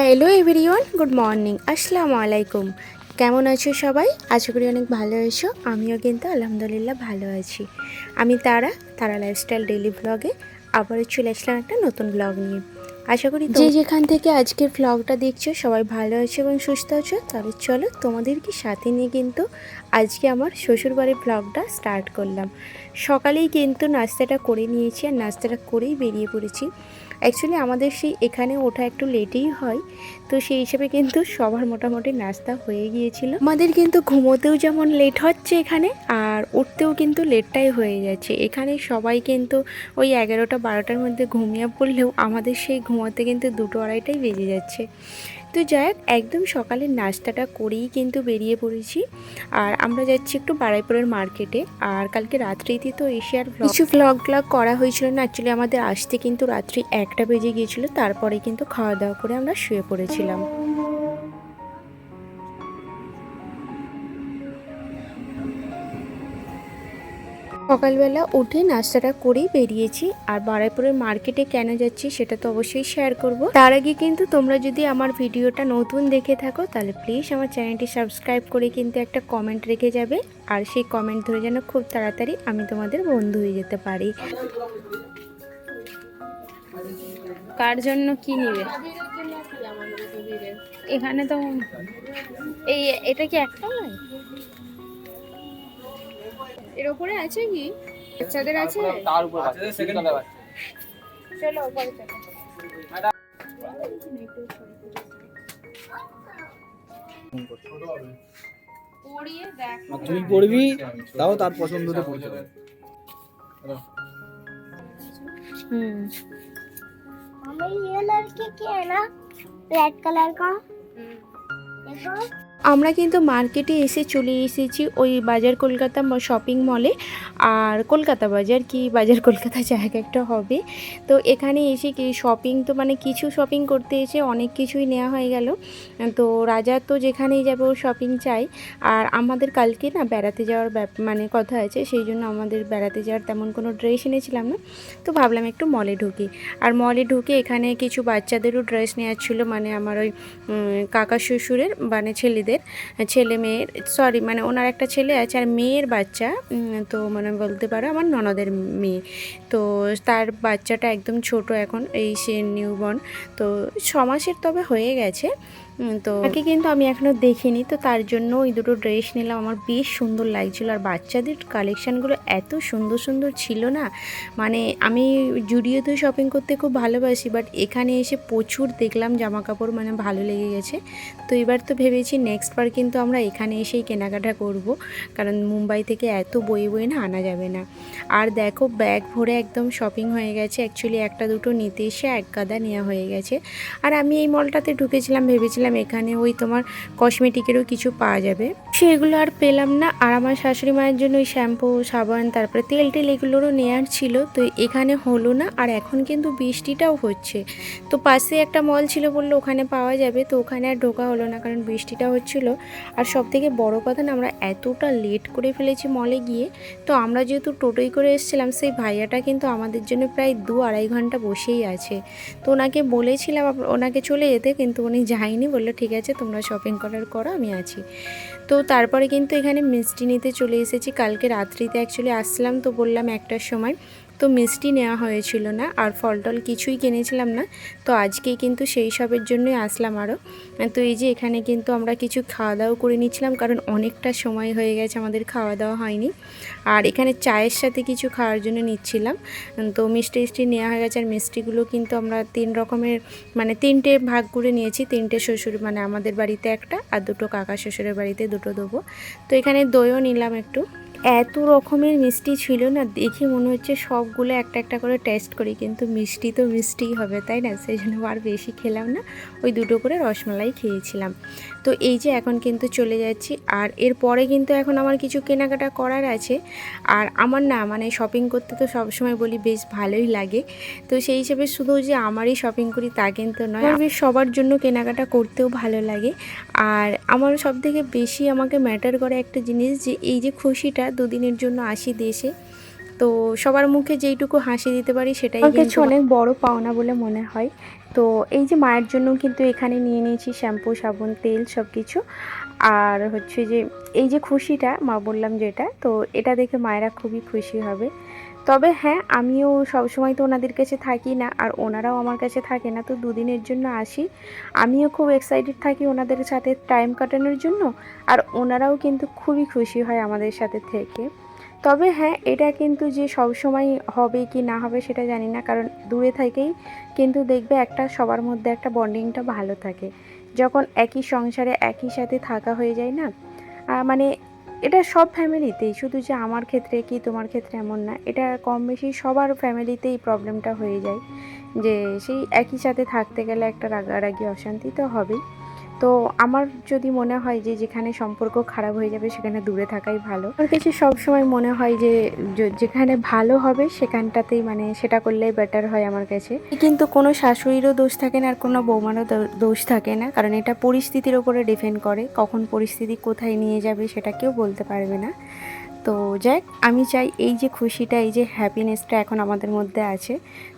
Hello everyone good morning আসসালামু আলাইকুম। কেমন আছো সবাই? আশা করি অনেক ভালো আছো আমিও কিন্তু আলহামদুলিল্লাহ ভালো আছি। আমি তারা তারা লাইফস্টাইল ডেইলি ব্লগে আবারও চলে আসলাম একটা নতুন ব্লগ নিয়ে। আশা করি যে যেখান থেকে আজকের ব্লগটা দেখছ সবাই ভালো আছো এবং সুস্থ আছো তাহলে চলো তোমাদেরকে সাথে নিয়ে কিন্তু আজকে আমার শ্বশুরবাড়ির ব্লগটা স্টার্ট করলাম। সকালেই কিন্তু নাস্তাটা করে নিয়েছি আর নাস্তাটা করেই বেরিয়ে পড়েছি। অ্যাকচুয়ালি আমাদের সেই এখানে ওঠা একটু লেটেই হয়। তো সেই হিসেবে কিন্তু সবার মোটামুটি নাস্তা হয়ে গিয়েছিল। আমাদের কিন্তু ঘুমোতেও যেমন লেট হচ্ছে এখানে, আর উঠতেও কিন্তু লেটটাই হয়ে যাচ্ছে এখানে সবাই কিন্তু ওই এগারোটা, বারোটার মধ্যে ঘুমিয়ে পড়লেও আমাদের সেই ঘুমোতে কিন্তু দুটো আড়াইটাই বেজে যাচ্ছে। তো যাই হোক, একদম সকালের নাস্তাটা করেই কিন্তু বেরিয়ে পড়েছি। আর আমরা যাচ্ছি একটু বারাইপুরের মার্কেটে। আর কালকে রাত্রিতে তো এসে আর কিছু ভ্লগ ব্লগ করা হয়েছিল না অ্যাকচুয়ালি আমাদের আসতে কিন্তু রাত্রি একটা বেজে গিয়েছিল, তারপরে কিন্তু খাওয়া দাওয়া করে আমরা শুয়ে পড়েছিলাম। সকালবেলা উঠে নাস্তাটা করেই বেরিয়েছি, আর বারাইপুরের মার্কেটে কেন যাচ্ছি সেটা তো অবশ্যই শেয়ার করব। তার আগে কিন্তু তোমরা যদি আমার ভিডিওটা নতুন দেখে থাকো, তাহলে প্লিজ আমার চ্যানেলটি সাবস্ক্রাইব করে কিন্তু একটা কমেন্ট রেখে যাবে, আর সেই কমেন্ট ধরে যেন খুব তাড়াতাড়ি আমি তোমাদের বন্ধু হয়ে যেতে পারি। কার জন্য কি নিবে? এখানে তো এই, এটা কি একটা নয়? এর উপরে আছে কি বাচ্চাদের আছে তার উপর সেকেন্ড চলো উপরে চলো পড়িয়ে দেখ তুই পড়বি তাও তার পছন্দতে পড়তে হবে হুম हमें ये लड़की की है ना रेड कलर का देखो আমরা কিন্তু মার্কেটে এসে চলে এসেছি ওই বাজার কলকাতা শপিং মলে আর কলকাতা বাজার কি বাজার কলকাতা জায়গা একটা হবে। তো এখানে এসে কি শপিং তো মানে কিছু শপিং করতে এসে অনেক কিছুই নেওয়া হয়ে গেল। তো রাজা তো যেখানেই যাবে ও শপিং চাই আর আমাদের কালকে না বেড়াতে যাওয়ার মানে কথা আছে, সেই জন্য আমাদের বেড়াতে যাওয়ার তেমন কোনো ড্রেস এনেছিলাম না। তো ভাবলাম একটু মলে ঢুকি। আর মলে ঢুকে এখানে কিছু বাচ্চাদেরও ড্রেস নেওয়ার ছিল মানে আমার ওই কাকা শ্বশুরের মানে ছেলেদের। ছেলে মেয়ের সরি মানে ওনার একটা ছেলে আছে আর মেয়ের বাচ্চা তো মানে বলতে পারো আমার ননদের মেয়ে। তো তার বাচ্চাটা একদম ছোট এখন, এই সে নিউবর্ন তো ছ মাসের তবে হয়ে গেছে। তো তাকে কিন্তু আমি এখনও দেখিনি, তো তার জন্য ওই দুটো ড্রেস নিলাম। আমার বেশ সুন্দর লাগছিল। আর বাচ্চাদের কালেকশানগুলো এত সুন্দর সুন্দর ছিল না? মানে আমি জুডিওতে শপিং করতে খুব ভালোবাসি বাট এখানে এসে প্রচুর দেখলাম জামা কাপড় মানে ভালো লেগে গেছে। তো এবার তো ভেবেছি নেক্সট বার কিন্তু আমরা এখানে এসেই কেনাকাটা করব, কারণ মুম্বাই থেকে এত বই বই না আনা যাবে না। আর দেখো ব্যাগ ভরে একদম শপিং হয়ে গেছে। অ্যাকচুয়ালি একটা দুটো নিতে এসে এক গাদা নেওয়া হয়ে গেছে। আর আমি এই মলটাতে ঢুকেছিলাম, ভেবেছিলাম এখানে ওই তোমার কসমেটিকেরও কিছু পাওয়া যাবে। সেগুলো আর পেলাম না। আর আমার শাশুড়ি মায়ের জন্য ওই শ্যাম্পু সাবান, তারপরে তেল টেল এগুলোরও নেওয়ার ছিল। তো এখানে হলো না। আর এখন কিন্তু বৃষ্টিটাও হচ্ছে। তো পাশে একটা মল ছিল বলল ওখানে পাওয়া যাবে। তো ওখানে আর ঢোকা হলো না। কারণ বৃষ্টিটা হচ্ছিল। আর সব থেকে বড় কথা না, আমরা এতটা লেট করে ফেলেছি মলে গিয়ে। তো আমরা যেহেতু টোটোই করে এসেছিলাম, সেই ভাইয়াটা কিন্তু আমাদের জন্য প্রায় দু আড়াই ঘণ্টা বসেই আছে। তো ওনাকে বলেছিলাম, ওনাকে চলে যেতে, কিন্তু উনি যায়নি বলল, ঠিক আছে, তোমরা শপিং করার করো, আমি আছি। তো তারপরে কিন্তু এখানে মিষ্টি নিতে চলে এসেছি। কালকে রাত্রিতে অ্যাকচুয়ালি আসলাম, তো বললাম একটার সময়। তো মিষ্টি নেওয়া হয়েছিল না আর ফল টল কিছুই কিনেছিলাম না। তো আজকেই কিন্তু সেই সবের জন্যই আসলাম আরও তো এই যে এখানে কিন্তু আমরা কিছু খাওয়া দাওয়া করে নিচ্ছিলাম কারণ অনেকটা সময় হয়ে গেছে আমাদের খাওয়া দাওয়া হয়নি। আর এখানে চায়ের সাথে কিছু খাওয়ার জন্য নিচ্ছিলাম। তো মিষ্টি টিষ্টি নেওয়া হয়ে গেছে আর মিষ্টিগুলো কিন্তু আমরা তিন রকমের মানে তিনটে ভাগ করে নিয়েছি। তিনটে শ্বশুর মানে আমাদের বাড়িতে একটা আর দুটো কাকা শ্বশুরের বাড়িতে দুটো দেবো। তো এখানে দইও নিলাম একটু। এত রকমের মিষ্টি ছিল না, দেখে মনে হচ্ছে সবগুলো একটা একটা করে টেস্ট করি, কিন্তু মিষ্টি তো মিষ্টিই হবে, তাই না? সেই জন্য আর বেশি খেলাম না, ওই দুটো করে রসমালাই খেয়েছিলাম। তো এই যে এখন কিন্তু চলে যাচ্ছি, আর এরপরে কিন্তু এখন আমার কিছু কেনাকাটা করার আছে, আর আমার না মানে শপিং করতে তো সবসময় বলি বেশ ভালোই লাগে। তো সেই হিসেবে শুধু যে আমারই শপিং করি তা কিন্তু নয় আমি সবার জন্য কেনাকাটা করতেও ভালো লাগে। আর আমার সব থেকে বেশি আমাকে ম্যাটার করে একটা জিনিস যে, এই যে খুশিটা দুদিনের জন্য আসি দেশে। তো সবার মুখে যেইটুকু হাসি দিতে পারি সেটাই কিছু অনেক বড় পাওনা বলে মনে হয়। তো এই যে মায়ের জন্য কিন্তু এখানে নিয়ে নিয়েছি শ্যাম্পু সাবুন তেল সব কিছু আর হচ্ছে যে এই যে খুশিটা মা বললাম যেটা তো এটা দেখে মায়েরা খুবই খুশি হবে। তবে হ্যাঁ আমিও সবসময় তো ওনাদের কাছে থাকি না, আর ওনারাও আমার কাছে থাকে না, তো দুদিনের জন্য আসি। আমিও খুব এক্সাইটেড থাকি ওনাদের সাথে টাইম কাটানোর জন্য, আর ওনারাও কিন্তু খুবই খুশি হয় আমাদের সাথে থেকে। তবে হ্যাঁ এটা কিন্তু যে সব সময় হবে কি না হবে সেটা জানি না, কারণ দূরে থেকেই কিন্তু দেখবে একটা সবার মধ্যে একটা বন্ডিংটা ভালো থাকে। যখন একই সংসারে একই সাথে থাকা হয়ে যায় না মানে এটা সব ফ্যামিলিতেই শুধু যে আমার ক্ষেত্রে কি তোমার ক্ষেত্রে এমন না, এটা কম বেশি সবার ফ্যামিলিতেই প্রবলেমটা হয়ে যায়। যে সেই একই সাথে থাকতে গেলে একটা রাগারাগি, অশান্তি তো হবেই। তো আমার যদি মনে হয় যে যেখানে সম্পর্ক খারাপ হয়ে যাবে সেখানে দূরে থাকাই ভালো। আমার কাছে সবসময় মনে হয় যে যেখানে ভালো হবে সেখানটাতেই মানে সেটা করলেই বেটার হয় আমার কাছে। কিন্তু কোনো শাশুড়িরও দোষ থাকে না আর কোনো বৌমারও দোষ থাকে না। কারণ এটা পরিস্থিতির ওপরে ডিপেন্ড করে। কখন পরিস্থিতি কোথায় নিয়ে যাবে সেটা কেউ বলতে পারবে না। তো যাক আমি চাই এই যে খুশিটা এই যে হ্যাপিনেসটা এখন আমাদের মধ্যে আছে।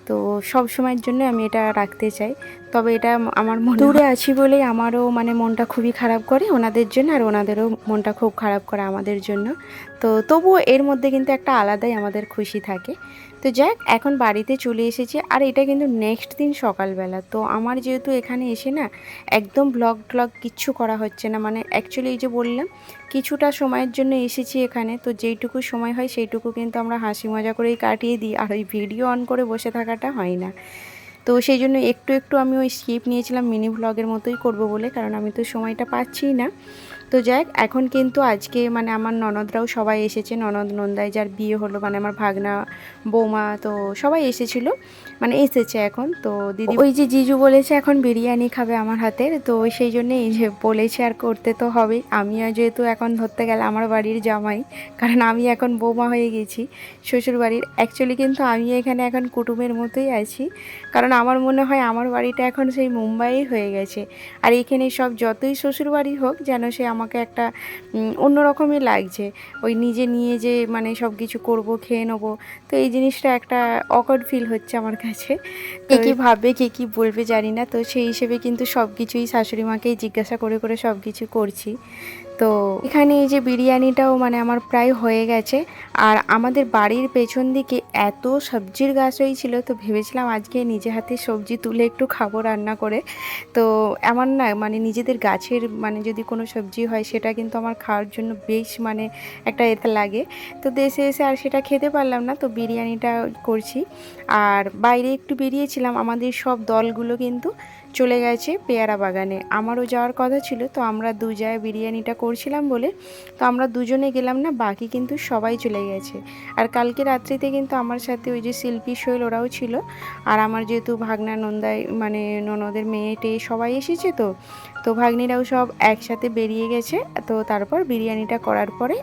তো সব সময়ের জন্য আমি এটা রাখতে চাই। তবে এটা আমার মন দূরে আছি বলে আমারও মানে মনটা খুবই খারাপ করে ওনাদের জন্য আর ওনাদেরও মনটা খুব খারাপ করে আমাদের জন্য। তো তবুও এর মধ্যে কিন্তু একটা আলাদাই আমাদের খুশি থাকে। তো যাক, এখন বাড়িতে চলে এসেছি। আর এটা কিন্তু নেক্সট দিন সকালবেলা। তো আমার যেহেতু এখানে এসে না একদম ব্লগ ট্লগ কিচ্ছু করা হচ্ছে না। মানে অ্যাকচুয়ালি এই যে বললাম, কিছুটা সময়ের জন্য এসেছি এখানে। তো যেইটুকু সময় হয় সেইটুকু কিন্তু আমরা হাসি মজা করেই কাটিয়ে দিই। আর ওই ভিডিও অন করে বসে থাকাটা হয় না। তো সেই জন্য একটু একটু আমি ওই স্কিপ নিয়েছিলাম মিনি ভ্লগের মতোই করব বলে। কারণ আমি তো সময়টা পাচ্ছি না। তো যাক, এখন কিন্তু আজকে মানে আমার ননদরাও সবাই এসেছে। ননদ নন্দাই যার বিয়ে হলো মানে আমার ভাগনা বৌমা, তো সবাই এসেছিল মানে এসেছে এখন। তো দিদি ওই যে জিজু বলেছে এখন বিরিয়ানি খাবে আমার হাতের, তো সেই জন্য এই যে বলেছে আর করতে তো হবেই আমিও যেহেতু এখন ধরতে গেলে আমার বাড়ির জামাই, কারণ আমি এখন বৌমা হয়ে গেছি শ্বশুর বাড়ির অ্যাকচুয়ালি কিন্তু আমি এখানে এখন কুটুমের মতোই আছি, কারণ আমার মনে হয় আমার বাড়িটা এখন সেই মুম্বাই হয়ে গেছে। আর এখানে সব যতই শ্বশুর বাড়ি হোক, যেন সে আমাকে একটা অন্যরকমই লাগছে। ওই নিজে নিয়ে যে মানে সব কিছু করব খেয়ে নেব তো এই জিনিসটা একটা অকওয়ার্ড ফিল হচ্ছে আমার কাছে। কে কী ভাবে কে কী বলবে জানি না তো সেই হিসেবে কিন্তু সব কিছুই শাশুড়ি মাকেই জিজ্ঞাসা করে করে সব কিছু করছি। তো এখানে এই যে বিরিয়ানিটাও মানে আমার প্রায় হয়ে গেছে। আর আমাদের বাড়ির পেছন দিকে এত সবজির গাছ হয়েছিল তো ভেবেছিলাম আজকে নিজে হাতে সবজি তুলে একটু খাব রান্না করে। তো এমন না মানে নিজেদের গাছের মানে যদি কোনো সবজি হয়, সেটা কিন্তু আমার খাওয়ার জন্য বেশ মানে একটা এতে লাগে। তো দেশে এসে আর সেটা খেতে পারলাম না, তো বিরিয়ানিটা করছি। আর বাইরে একটু বেরিয়েছিলাম, আমাদের সব দলগুলো কিন্তু চলে গেছে পেয়ারা বাগানে। আমারও যাওয়ার কথা ছিল, তো আমরা দু জায়গায় বিরিয়ানিটা করছিলাম বলে, তো আমরা দুজনে গেলাম না, বাকি কিন্তু সবাই চলে গেছে। আর কালকে রাত্রিতে কিন্তু আমার সাথে ওই যে শিল্পী শৈল ওরাও ছিল, আর আমার যেহেতু ভাগনা নন্দায় মানে ননদের মেয়ে টেয়ে সবাই এসেছে তো তো ভাগ্নিরাও সব একসাথে বেরিয়ে গেছে। তো তারপর বিরিয়ানিটা করার পরে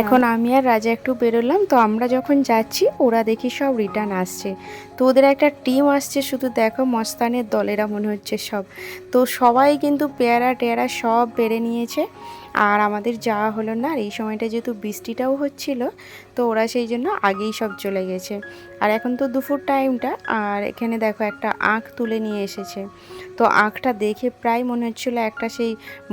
এখন আমি আর রাজা একটু বেরোলাম তো আমরা যখন যাচ্ছি ওরা দেখি সব রিটার্ন আসছে। তো ওদের একটা টিম আসছে শুধু দেখো মস্তানের দলেরা মনে হচ্ছে সব। তো সবাই কিন্তু পেয়ারা টেয়ারা সব বেড়ে নিয়েছে। আর আমাদের যাওয়া হলো না আর এই সময়টা যেহেতু বৃষ্টিটাও হচ্ছিল তো ওরা সেই জন্য আগেই সব চলে গেছে। আর এখন তো দুপুর টাইমটা আর এখানে দেখো একটা আঁখ তুলে নিয়ে এসেছে। তো আঁখটা দেখে প্রায় মনে হচ্ছিল একটা সেই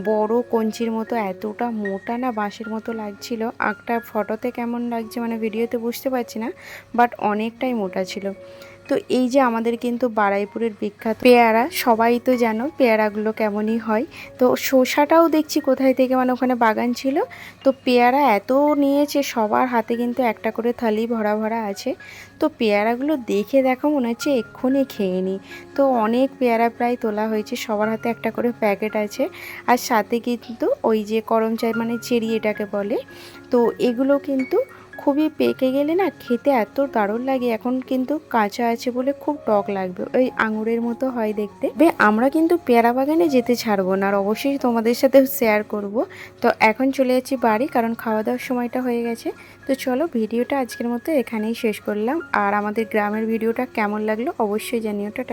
বড় কঞ্চির মতো এতটা মোটা না বাঁশের মতো লাগছিল। আঁকটা ফটোতে কেমন লাগছে মানে ভিডিওতে বুঝতে পারছি না বাট অনেকটাই মোটা ছিল। তো এই যে আমাদের কিন্তু বারাইপুরের বিখ্যাত পেয়ারা, সবাই তো জানো পেয়ারাগুলো কেমনই হয়। তো শসাটাও দেখছি কোথায় থেকে মানে ওখানে বাগান ছিল। তো পেয়ারা এত নিয়েছে, সবার হাতে কিন্তু একটা করে থালি ভরা ভরা আছে। তো পেয়ারাগুলো দেখে দেখো মনে হচ্ছে এক্ষুনি খেয়ে নিই। তো অনেক পেয়ারা প্রায় তোলা হয়েছে, সবার হাতে একটা করে প্যাকেট আছে। আর সাথে কিন্তু ওই যে করম চাই মানে চেরি এটাকে বলে। তো এগুলো কিন্তু খুবই পেকে গেলে না খেতে এত দারুণ লাগে। এখন কিন্তু কাঁচা আছে বলে খুব টক লাগবে। ওই আঙুরের মতো হয় দেখতে। বে, আমরা কিন্তু পেয়ারা বাগানে যেতে ছাড়বো না আর অবশ্যই তোমাদের সাথে শেয়ার করব। তো এখন চলে যাচ্ছি বাড়ি, কারণ খাওয়া দাওয়ার সময়টা হয়ে গেছে। তো চলো ভিডিওটা আজকের মতো এখানেই শেষ করলাম। আর আমাদের গ্রামের ভিডিওটা কেমন লাগল অবশ্যই জানিও। টাটা।